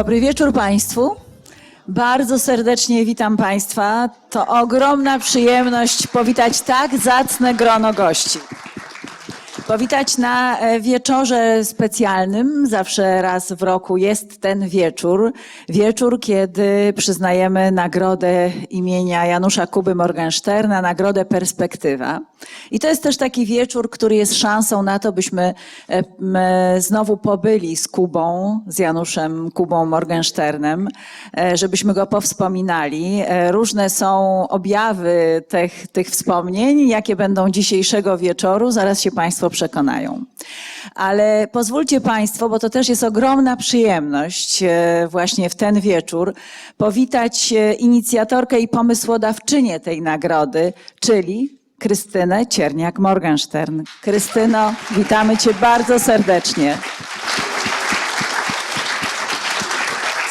Dobry wieczór Państwu. Bardzo serdecznie witam Państwa. To ogromna przyjemność powitać tak zacne grono gości. Powitać na e, wieczorze specjalnym. Zawsze raz w roku jest ten wieczór. Wieczór, kiedy przyznajemy nagrodę imienia Janusza Kuby Morgensterna, nagrodę Perspektywa. I to jest też taki wieczór, który jest szansą na to, byśmy e, m, znowu pobyli z Kubą, z Januszem Kubą Morgensternem, e, żebyśmy go powspominali. E, Różne są objawy tych, tych wspomnień, jakie będą dzisiejszego wieczoru. Zaraz się Państwo przekonają. Ale pozwólcie Państwo, bo to też jest ogromna przyjemność e, właśnie w ten wieczór, powitać e, inicjatorkę i pomysłodawczynię tej nagrody, czyli Krystynę Cierniak-Morgenstern. Krystyno, witamy Cię bardzo serdecznie.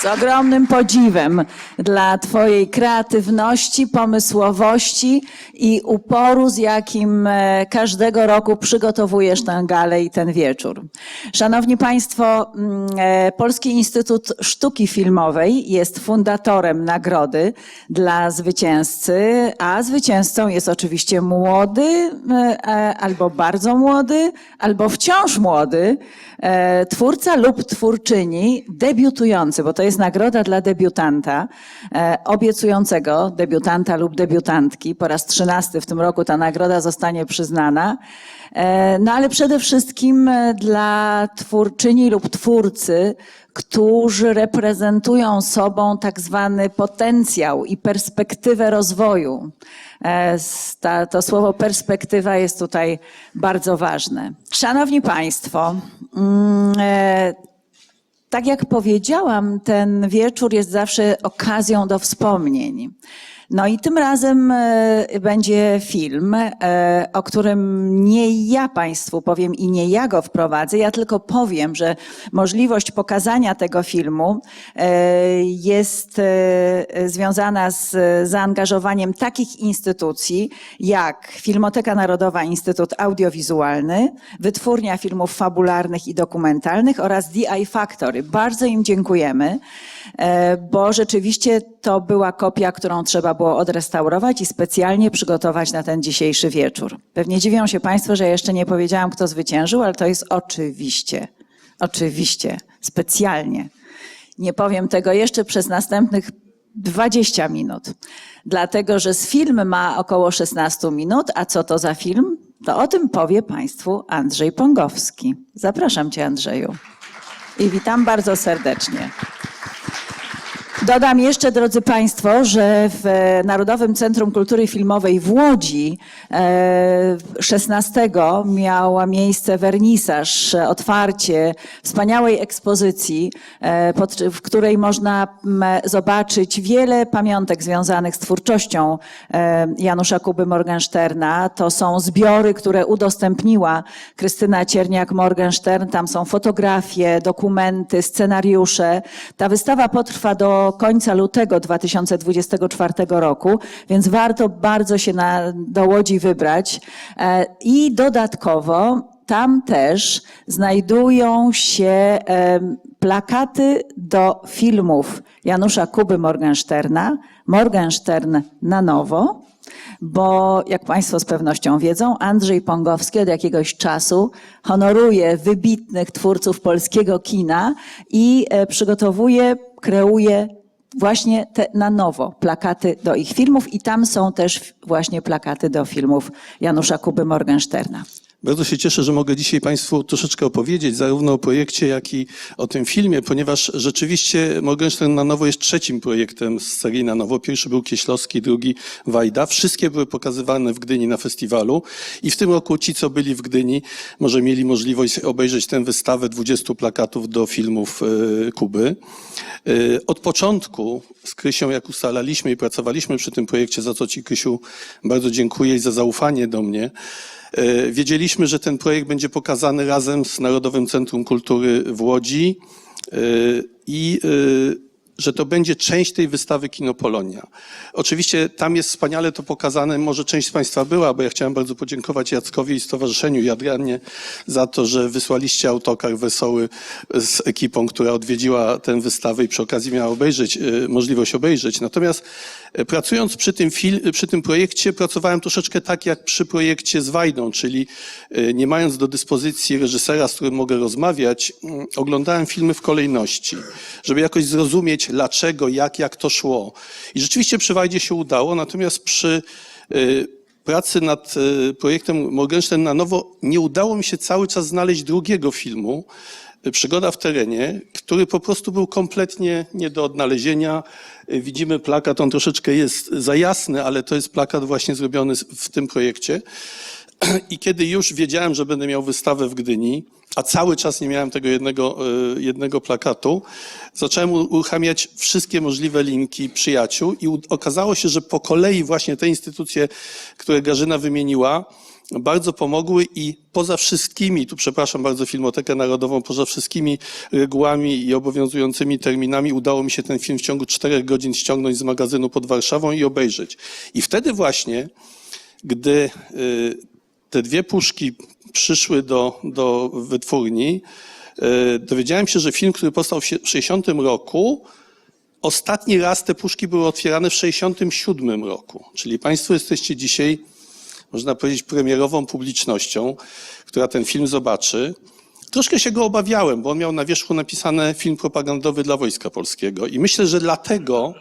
Z ogromnym podziwem dla Twojej kreatywności, pomysłowości i uporu, z jakim e, każdego roku przygotowujesz tę galę i ten wieczór. Szanowni Państwo, mm, e, Polski Instytut Sztuki Filmowej jest fundatorem nagrody dla zwycięzcy, a zwycięzcą jest oczywiście młody, e, albo bardzo młody, albo wciąż młody twórca lub twórczyni debiutujący, bo to jest nagroda dla debiutanta, e, obiecującego debiutanta lub debiutantki. Po raz trzynasty w tym roku ta nagroda zostanie przyznana. E, No ale przede wszystkim e, dla twórczyni lub twórcy, którzy reprezentują sobą tak zwany potencjał i perspektywę rozwoju. Ta, to słowo perspektywa jest tutaj bardzo ważne. Szanowni Państwo, mm, tak jak powiedziałam, ten wieczór jest zawsze okazją do wspomnień. No i tym razem e, będzie film, e, o którym nie ja Państwu powiem i nie ja go wprowadzę. Ja tylko powiem, że możliwość pokazania tego filmu e, jest związana z zaangażowaniem takich instytucji jak Filmoteka Narodowa Instytut Audiowizualny, Wytwórnia Filmów Fabularnych i Dokumentalnych oraz DI Factory. Bardzo im dziękujemy, bo rzeczywiście to była kopia, którą trzeba było odrestaurować i specjalnie przygotować na ten dzisiejszy wieczór. Pewnie dziwią się Państwo, że jeszcze nie powiedziałam, kto zwyciężył, ale to jest oczywiście, oczywiście, specjalnie. Nie powiem tego jeszcze przez następnych 20 minut, dlatego że z film ma około 16 minut, a co to za film? To o tym powie Państwu Andrzej Pongowski. Zapraszam Cię, Andrzeju. I witam bardzo serdecznie. Dodam jeszcze, drodzy Państwo, że w e, Narodowym Centrum Kultury Filmowej w Łodzi e, 16 miała miejsce wernisaż, e, otwarcie wspaniałej ekspozycji, e, w której można zobaczyć wiele pamiątek związanych z twórczością e, Janusza Kuby Morgensterna. To są zbiory, które udostępniła Krystyna Cierniak-Morgenstern. Tam są fotografie, dokumenty, scenariusze. Ta wystawa potrwa do końca lutego 2024 roku, więc warto bardzo się na, do Łodzi wybrać. E, I dodatkowo tam też znajdują się em, plakaty do filmów Janusza Kuby Morgensterna, Morgenstern na nowo, bo jak Państwo z pewnością wiedzą, Andrzej Pongowski od jakiegoś czasu honoruje wybitnych twórców polskiego kina i e, przygotowuje, kreuje właśnie te na nowo plakaty do ich filmów i tam są też właśnie plakaty do filmów Janusza Kuby Morgensterna. Bardzo się cieszę, że mogę dzisiaj Państwu troszeczkę opowiedzieć zarówno o projekcie, jak i o tym filmie, ponieważ rzeczywiście Morgenstern na nowo jest trzecim projektem z serii na nowo. Pierwszy był Kieślowski, drugi Wajda. Wszystkie były pokazywane w Gdyni na festiwalu i w tym roku ci, co byli w Gdyni, może mieli możliwość obejrzeć tę wystawę 20 plakatów do filmów e, Kuby. E, Od początku z Krysią, jak ustalaliśmy i pracowaliśmy przy tym projekcie, za co Ci, Krysiu, bardzo dziękuję i za zaufanie do mnie, Wiedzieliśmy, że ten projekt będzie pokazany razem z Narodowym Centrum Kultury w Łodzi. E, i e, że to będzie część tej wystawy Kinopolonia. Oczywiście tam jest wspaniale to pokazane, może część z Państwa była, bo ja chciałem bardzo podziękować Jackowi i Stowarzyszeniu i Adrianie za to, że wysłaliście autokar wesoły z ekipą, która odwiedziła tę wystawę i przy okazji miała obejrzeć, y, możliwość obejrzeć. Natomiast y, pracując przy tym, fil, przy tym projekcie, pracowałem troszeczkę tak jak przy projekcie z Wajdą, czyli y, nie mając do dyspozycji reżysera, z którym mogę rozmawiać, mm, oglądałem filmy w kolejności, żeby jakoś zrozumieć dlaczego, jak, jak to szło. I rzeczywiście przy Wajdzie się udało, natomiast przy y, pracy nad y, projektem Morgenstern na nowo nie udało mi się cały czas znaleźć drugiego filmu, y, Przygoda w terenie, który po prostu był kompletnie nie do odnalezienia. Widzimy plakat, on troszeczkę jest za jasny, ale to jest plakat właśnie zrobiony w tym projekcie. I kiedy już wiedziałem, że będę miał wystawę w Gdyni, a cały czas nie miałem tego jednego, y, jednego plakatu, zacząłem uruchamiać wszystkie możliwe linki przyjaciół i okazało się, że po kolei właśnie te instytucje, które Garzyna wymieniła, bardzo pomogły i poza wszystkimi, tu przepraszam bardzo Filmotekę Narodową, poza wszystkimi regułami i obowiązującymi terminami udało mi się ten film w ciągu czterech godzin ściągnąć z magazynu pod Warszawą i obejrzeć. I wtedy właśnie, gdy y, te dwie puszki przyszły do, do wytwórni, y, dowiedziałem się, że film, który powstał w 60 roku, ostatni raz te puszki były otwierane w 67 roku. Czyli Państwo jesteście dzisiaj, można powiedzieć, premierową publicznością, która ten film zobaczy. Troszkę się go obawiałem, bo on miał na wierzchu napisane film propagandowy dla Wojska Polskiego i myślę, że dlatego,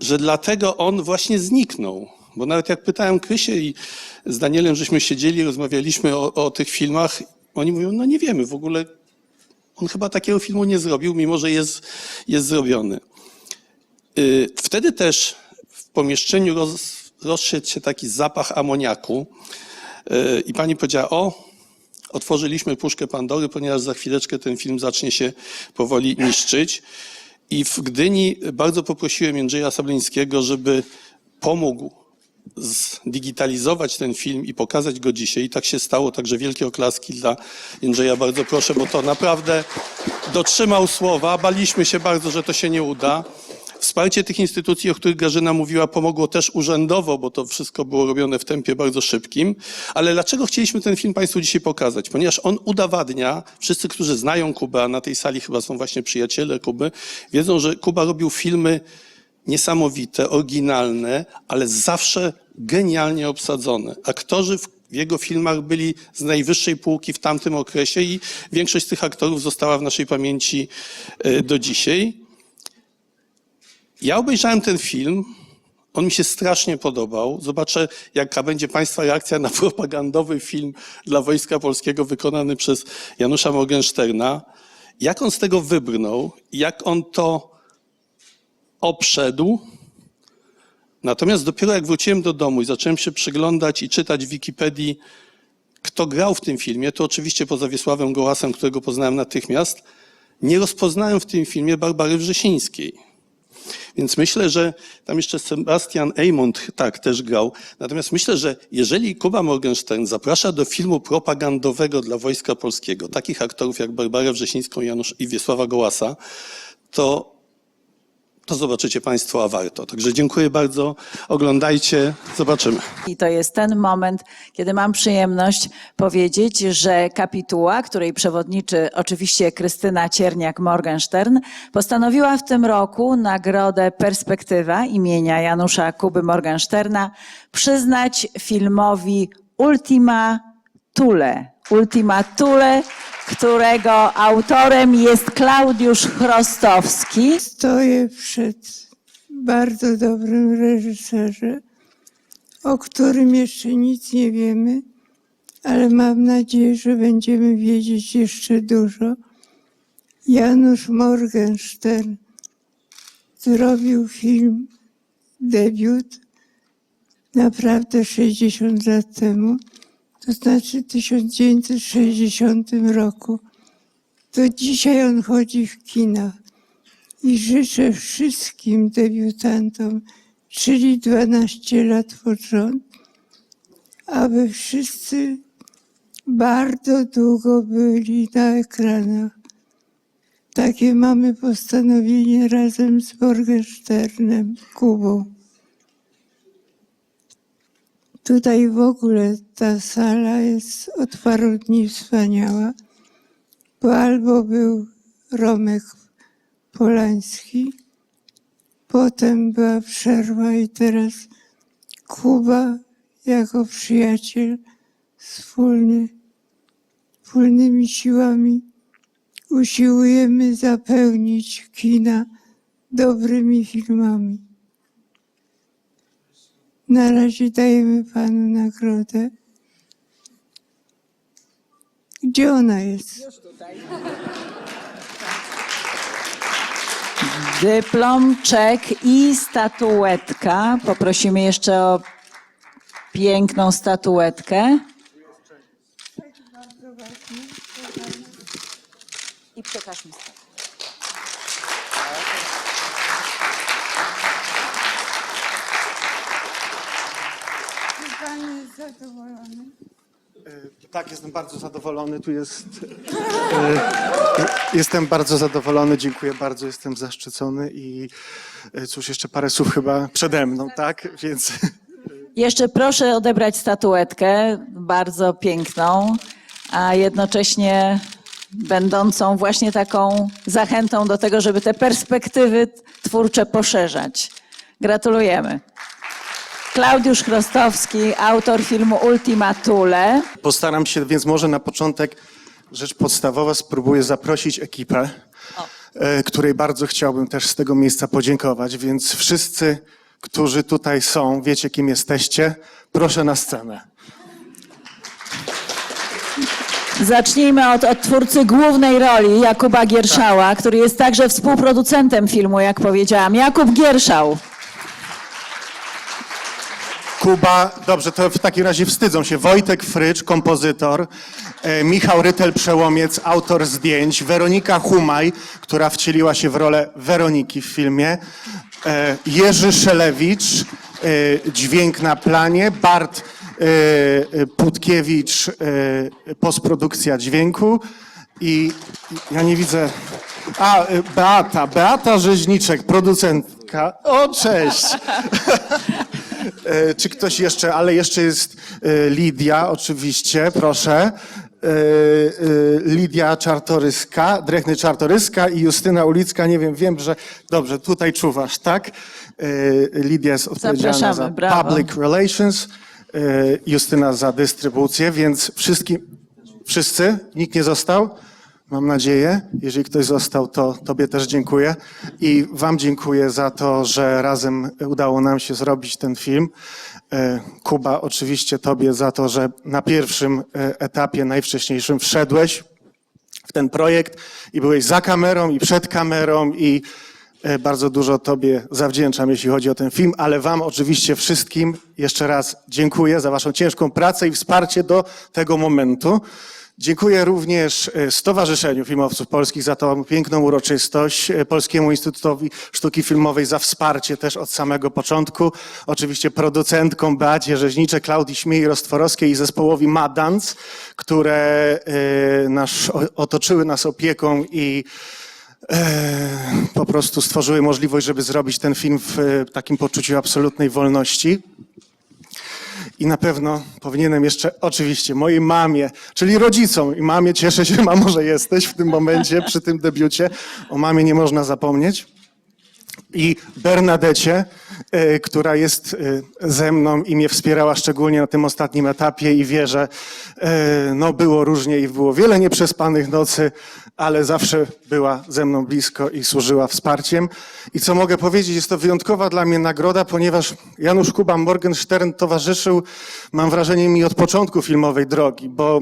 że dlatego on właśnie zniknął. Bo nawet jak pytałem Krysię i z Danielem, żeśmy siedzieli, rozmawialiśmy o, o tych filmach, oni mówią, no nie wiemy, w ogóle on chyba takiego filmu nie zrobił, mimo że jest, jest zrobiony. Y, Wtedy też w pomieszczeniu roz, rozszedł się taki zapach amoniaku y, i pani powiedziała, o, otworzyliśmy puszkę Pandory, ponieważ za chwileczkę ten film zacznie się powoli niszczyć. I w Gdyni bardzo poprosiłem Jędrzeja Sablińskiego, żeby pomógł zdigitalizować ten film i pokazać go dzisiaj. I tak się stało, także wielkie oklaski dla Jędrzeja, bardzo proszę, bo to naprawdę dotrzymał słowa. Baliśmy się bardzo, że to się nie uda. Wsparcie tych instytucji, o których Garzyna mówiła, pomogło też urzędowo, bo to wszystko było robione w tempie bardzo szybkim. Ale dlaczego chcieliśmy ten film Państwu dzisiaj pokazać? Ponieważ on udowadnia, wszyscy, którzy znają Kubę, a na tej sali chyba są właśnie przyjaciele Kuby, wiedzą, że Kuba robił filmy niesamowite, oryginalne, ale zawsze genialnie obsadzone. Aktorzy w jego filmach byli z najwyższej półki w tamtym okresie i większość z tych aktorów została w naszej pamięci e, do dzisiaj. Ja obejrzałem ten film. On mi się strasznie podobał. Zobaczę, jaka będzie Państwa reakcja na propagandowy film dla Wojska Polskiego wykonany przez Janusza Morgensterna. Jak on z tego wybrnął, jak on to obszedł. Natomiast dopiero jak wróciłem do domu i zacząłem się przyglądać i czytać w Wikipedii, kto grał w tym filmie, to oczywiście poza Wiesławem Gołasem, którego poznałem natychmiast, nie rozpoznałem w tym filmie Barbary Wrzesińskiej. Więc myślę, że tam jeszcze Sebastian Eymont tak też grał. Natomiast myślę, że jeżeli Kuba Morgenstern zaprasza do filmu propagandowego dla Wojska Polskiego takich aktorów jak Barbarę Wrzesińską Janusz i Wiesława Gołasa, to to zobaczycie Państwo, a warto. Także dziękuję bardzo. Oglądajcie. Zobaczymy. I to jest ten moment, kiedy mam przyjemność powiedzieć, że kapituła, której przewodniczy oczywiście Krystyna Cierniak-Morgenstern, postanowiła w tym roku nagrodę Perspektywa imienia Janusza Kuby Morgensterna przyznać filmowi Ultima Thule. Ultima Thule, którego autorem jest Klaudiusz Chrostowski. Stoję przed bardzo dobrym reżyserze, o którym jeszcze nic nie wiemy, ale mam nadzieję, że będziemy wiedzieć jeszcze dużo. Janusz Morgenstern zrobił film, debiut, naprawdę 60 lat temu, to znaczy w 1960 roku. To dzisiaj on chodzi w kinach i życzę wszystkim debiutantom, czyli 12 lat pod aby wszyscy bardzo długo byli na ekranach takie mamy postanowienie razem z Morgensternem, Kubą. Tutaj w ogóle ta sala jest od paru dni wspaniała, bo albo był Romek Polański, potem była przerwa i teraz Kuba jako przyjaciel wspólny, wspólnymi siłami usiłujemy zapełnić kina dobrymi filmami. Na razie dajemy panu nagrodę. Gdzie ona jest? Dyplom, czek i statuetka. Poprosimy jeszcze o piękną statuetkę. I przekażmy statuetkę. Czy pan jest zadowolony? E, Tak, jestem bardzo zadowolony. Tu jest. e, Jestem bardzo zadowolony, dziękuję bardzo, jestem zaszczycony i e, cóż, jeszcze parę słów chyba przede mną, tak? Więc Jeszcze proszę odebrać statuetkę, bardzo piękną, a jednocześnie będącą właśnie taką zachętą do tego, żeby te perspektywy twórcze poszerzać. Gratulujemy. Klaudiusz Chrostowski, autor filmu Ultima Thule. postaram się, więc może na początek rzecz podstawowa, spróbuję zaprosić ekipę, e, której bardzo chciałbym też z tego miejsca podziękować. Więc wszyscy, którzy tutaj są, wiecie kim jesteście, proszę na scenę. Zacznijmy od odtwórcy głównej roli, Jakuba Gierszała, który jest także współproducentem filmu, jak powiedziałam. Jakub Gierszał. Kuba, dobrze, to w takim razie wstydzą się. Wojtek Frycz, kompozytor, e, Michał Rytel Przełomiec, autor zdjęć, Weronika Humaj, która wcieliła się w rolę Weroniki w filmie, e, Jerzy Szelewicz, e, dźwięk na planie, Bart e, e, Putkiewicz, e, postprodukcja dźwięku i ja nie widzę... A, e, Beata, Beata Rzeźniczek, producentka. O, cześć! E, Czy ktoś jeszcze, ale jeszcze jest e, Lidia, oczywiście, proszę. E, Lidia Czartoryska, Drechny Czartoryska i Justyna Ulicka, nie wiem, wiem, że dobrze, tutaj czuwasz, tak? Lidia jest odpowiedzialna za brawo. public relations, Justyna za dystrybucję, więc wszystkim, wszyscy? Nikt nie został? Mam nadzieję. Jeżeli ktoś został, to Tobie też dziękuję. I Wam dziękuję za to, że razem udało nam się zrobić ten film. E, Kuba, oczywiście Tobie za to, że na pierwszym e, etapie, najwcześniejszym wszedłeś w ten projekt i byłeś za kamerą i przed kamerą i e, bardzo dużo Tobie zawdzięczam, jeśli chodzi o ten film, ale Wam oczywiście wszystkim jeszcze raz dziękuję za Waszą ciężką pracę i wsparcie do tego momentu. Dziękuję również e, Stowarzyszeniu Filmowców Polskich za tą piękną uroczystość, e, Polskiemu Instytutowi Sztuki Filmowej za wsparcie też od samego początku, oczywiście producentkom Beacie Rzeźniczek, Klaudii Śmiej-Rostworowskiej i zespołowi Madans, które e, otoczyły nas opieką i po prostu stworzyły możliwość, żeby zrobić ten film w takim poczuciu absolutnej wolności. I na pewno powinienem jeszcze, oczywiście, mojej mamie, czyli rodzicom i mamie, cieszę się, mamo, że jesteś w tym momencie, przy tym debiucie. O mamie nie można zapomnieć. I Bernadecie, e, która jest e, ze mną i mnie wspierała szczególnie na tym ostatnim etapie i wie, że e, no, było różnie i było wiele nieprzespanych nocy, ale zawsze była ze mną blisko i służyła wsparciem. I co mogę powiedzieć, jest to wyjątkowa dla mnie nagroda, ponieważ Janusz Kuba Morgenstern towarzyszył, mam wrażenie, mi od początku filmowej drogi, bo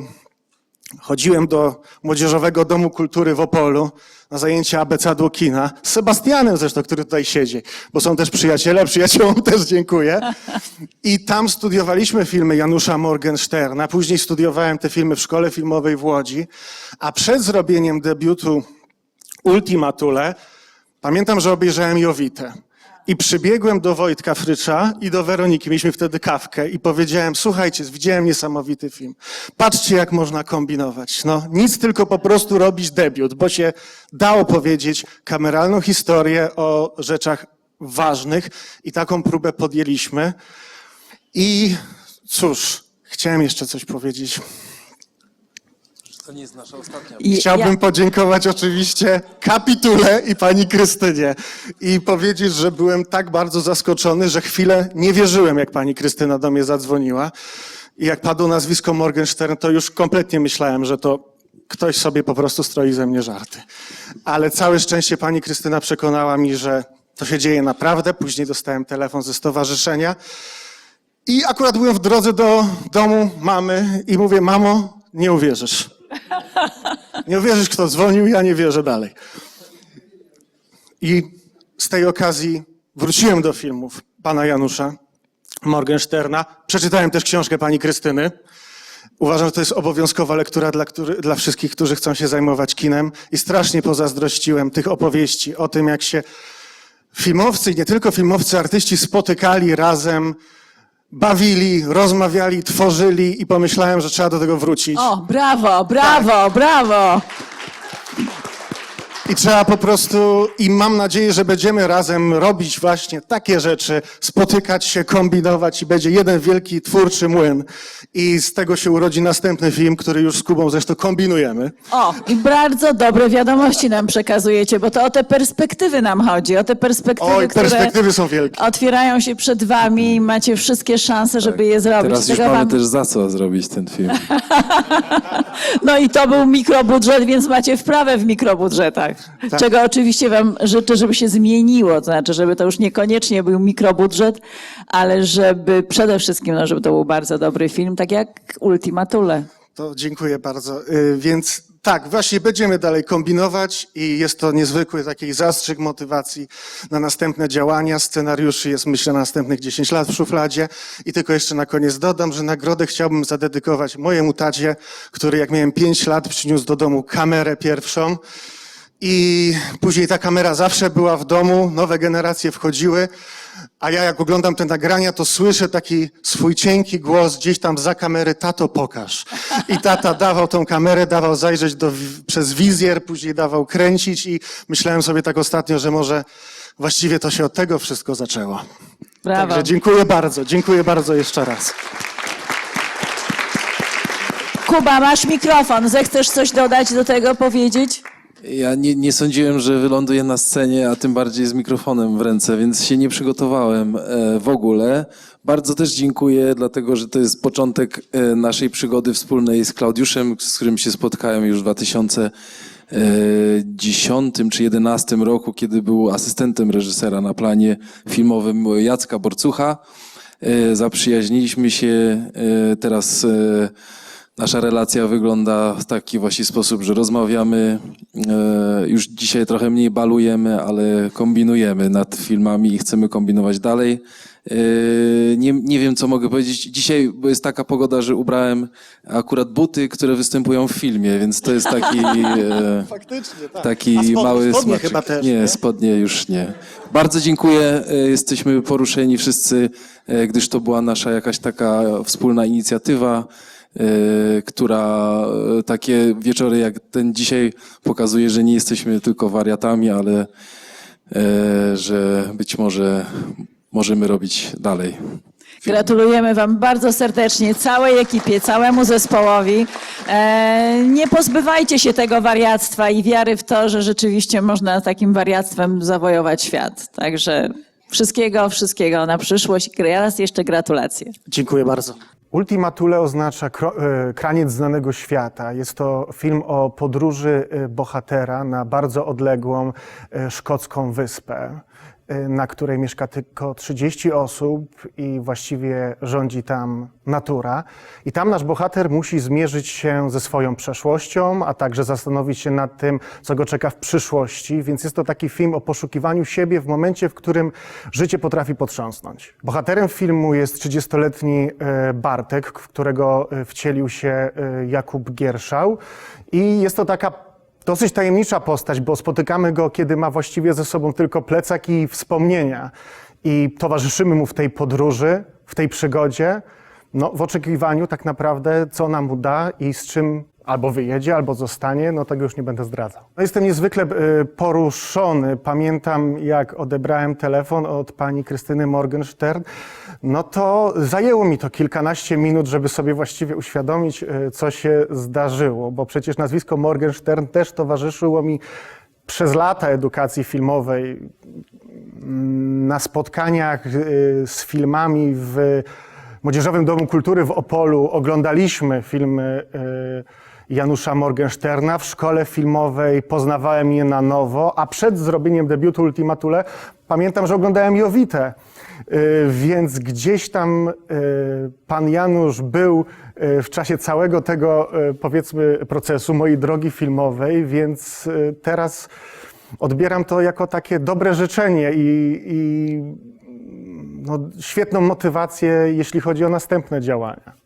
Chodziłem do Młodzieżowego Domu Kultury w Opolu na zajęcia abecadło kina z Sebastianem zresztą, który tutaj siedzi, bo są też przyjaciele, przyjaciołom też dziękuję. I tam studiowaliśmy filmy Janusza Morgensterna, później studiowałem te filmy w Szkole Filmowej w Łodzi, a przed zrobieniem debiutu Ultima Thule pamiętam, że obejrzałem Jowitę. I przybiegłem do Wojtka Frycza i do Weroniki, mieliśmy wtedy kawkę i powiedziałem, słuchajcie, widziałem niesamowity film. Patrzcie, jak można kombinować. No, nic, tylko po prostu robić debiut, bo się dało powiedzieć kameralną historię o rzeczach ważnych i taką próbę podjęliśmy. I cóż, chciałem jeszcze coś powiedzieć. To nie jest nasza ostatnia. I Chciałbym ja- podziękować oczywiście kapitule i pani Krystynie i powiedzieć, że byłem tak bardzo zaskoczony, że chwilę nie wierzyłem, jak pani Krystyna do mnie zadzwoniła. I jak padło nazwisko Morgenstern, to już kompletnie myślałem, że to ktoś sobie po prostu stroi ze mnie żarty. Ale całe szczęście pani Krystyna przekonała mi, że to się dzieje naprawdę. Później dostałem telefon ze stowarzyszenia. I akurat byłem w drodze do domu mamy i mówię, mamo, nie uwierzysz. Nie uwierzysz, kto dzwonił, ja nie wierzę dalej. I z tej okazji wróciłem do filmów pana Janusza Morgensterna. Przeczytałem też książkę pani Krystyny. Uważam, że to jest obowiązkowa lektura dla, który, dla wszystkich, którzy chcą się zajmować kinem. I strasznie pozazdrościłem tych opowieści o tym, jak się filmowcy nie tylko filmowcy, artyści spotykali razem, bawili, rozmawiali, tworzyli i pomyślałem, że trzeba do tego wrócić. O, brawo, brawo, brawo. I trzeba po prostu, i mam nadzieję, że będziemy razem robić właśnie takie rzeczy, spotykać się, kombinować i będzie jeden wielki twórczy młyn. I z tego się urodzi następny film, który już z Kubą zresztą kombinujemy. O, i bardzo dobre wiadomości nam przekazujecie, bo to o te perspektywy nam chodzi, o te perspektywy, Oj, które perspektywy są wielkie. otwierają się przed wami i macie wszystkie szanse, żeby je zrobić. Teraz już Tego mamy wam- też za co zrobić ten film. No i to był mikrobudżet, więc macie wprawę w mikrobudżetach. Tak. Czego oczywiście wam życzę, żeby się zmieniło, to znaczy, żeby to już niekoniecznie był mikrobudżet, ale żeby przede wszystkim, no, żeby to był bardzo dobry film, tak jak Ultima Thule. To dziękuję bardzo. Y, Więc tak, właśnie będziemy dalej kombinować i jest to niezwykły taki zastrzyk motywacji na następne działania. Scenariuszy jest myślę na następnych 10 lat w szufladzie. I tylko jeszcze na koniec dodam, że nagrodę chciałbym zadedykować mojemu tacie, który jak miałem 5 lat przyniósł do domu kamerę pierwszą. I później ta kamera zawsze była w domu, nowe generacje wchodziły, a ja jak oglądam te nagrania, to słyszę taki swój cienki głos gdzieś tam za kamery, tato pokaż. I tata dawał tą kamerę, dawał zajrzeć do, przez wizjer, później dawał kręcić i myślałem sobie tak ostatnio, że może właściwie to się od tego wszystko zaczęło. Brawo. Także dziękuję bardzo, dziękuję bardzo jeszcze raz. Kuba, masz mikrofon. Zechcesz coś dodać do tego, powiedzieć? Ja nie, nie sądziłem, że wyląduję na scenie, a tym bardziej z mikrofonem w ręce, więc się nie przygotowałem e, w ogóle. Bardzo też dziękuję, dlatego że to jest początek e, naszej przygody wspólnej z Klaudiuszem, z którym się spotkałem już w 2010 czy 2011 roku, kiedy był asystentem reżysera na planie filmowym Jacka Borcucha. E, Zaprzyjaźniliśmy się e, teraz. Nasza relacja wygląda w taki właśnie sposób, że rozmawiamy. e, Już dzisiaj trochę mniej balujemy, ale kombinujemy nad filmami i chcemy kombinować dalej. E, Nie, nie wiem, co mogę powiedzieć. Dzisiaj bo jest taka pogoda, że ubrałem akurat buty, które występują w filmie, więc to jest taki, e, Faktycznie, tak. taki A spodnie- mały spodnie smaczek. chyba też, nie, nie? spodnie już nie. Bardzo dziękuję. Jesteśmy poruszeni wszyscy, gdyż to była nasza jakaś taka wspólna inicjatywa, która e, takie wieczory jak ten dzisiaj pokazuje, że nie jesteśmy tylko wariatami, ale e, że być może możemy robić dalej. Gratulujemy Wam bardzo serdecznie, całej ekipie, całemu zespołowi. E, nie pozbywajcie się tego wariactwa i wiary w to, że rzeczywiście można takim wariactwem zawojować świat. Także wszystkiego, wszystkiego na przyszłość. Raz jeszcze gratulacje. Dziękuję bardzo. Ultima Thule oznacza e, kraniec znanego świata. Jest to film o podróży e, bohatera na bardzo odległą e, szkocką wyspę, na której mieszka tylko 30 osób i właściwie rządzi tam natura. I tam nasz bohater musi zmierzyć się ze swoją przeszłością, a także zastanowić się nad tym, co go czeka w przyszłości. Więc jest to taki film o poszukiwaniu siebie w momencie, w którym życie potrafi potrząsnąć. Bohaterem filmu jest 30-letni e, Bartek, w którego e, wcielił się Jakub Gierszał. I jest to taka dosyć tajemnicza postać, bo spotykamy go, kiedy ma właściwie ze sobą tylko plecak i wspomnienia. I towarzyszymy mu w tej podróży, w tej przygodzie, no, w oczekiwaniu tak naprawdę, co nam mu da i z czym albo wyjedzie, albo zostanie, no tego już nie będę zdradzał. No, jestem niezwykle y, poruszony. Pamiętam, jak odebrałem telefon od pani Krystyny Morgenstern, no to zajęło mi to kilkanaście minut, żeby sobie właściwie uświadomić, y, co się zdarzyło, bo przecież nazwisko Morgenstern też towarzyszyło mi przez lata edukacji filmowej, mm, na spotkaniach y, z filmami w Młodzieżowym Domu Kultury w Opolu oglądaliśmy filmy Janusza Morgensterna. W szkole filmowej poznawałem je na nowo, a przed zrobieniem debiutu Ultimatule pamiętam, że oglądałem Jowitę. Y, Więc gdzieś tam y, pan Janusz był y, w czasie całego tego, powiedzmy, procesu mojej drogi filmowej, więc teraz odbieram to jako takie dobre życzenie i, i no, świetną motywację, jeśli chodzi o następne działania.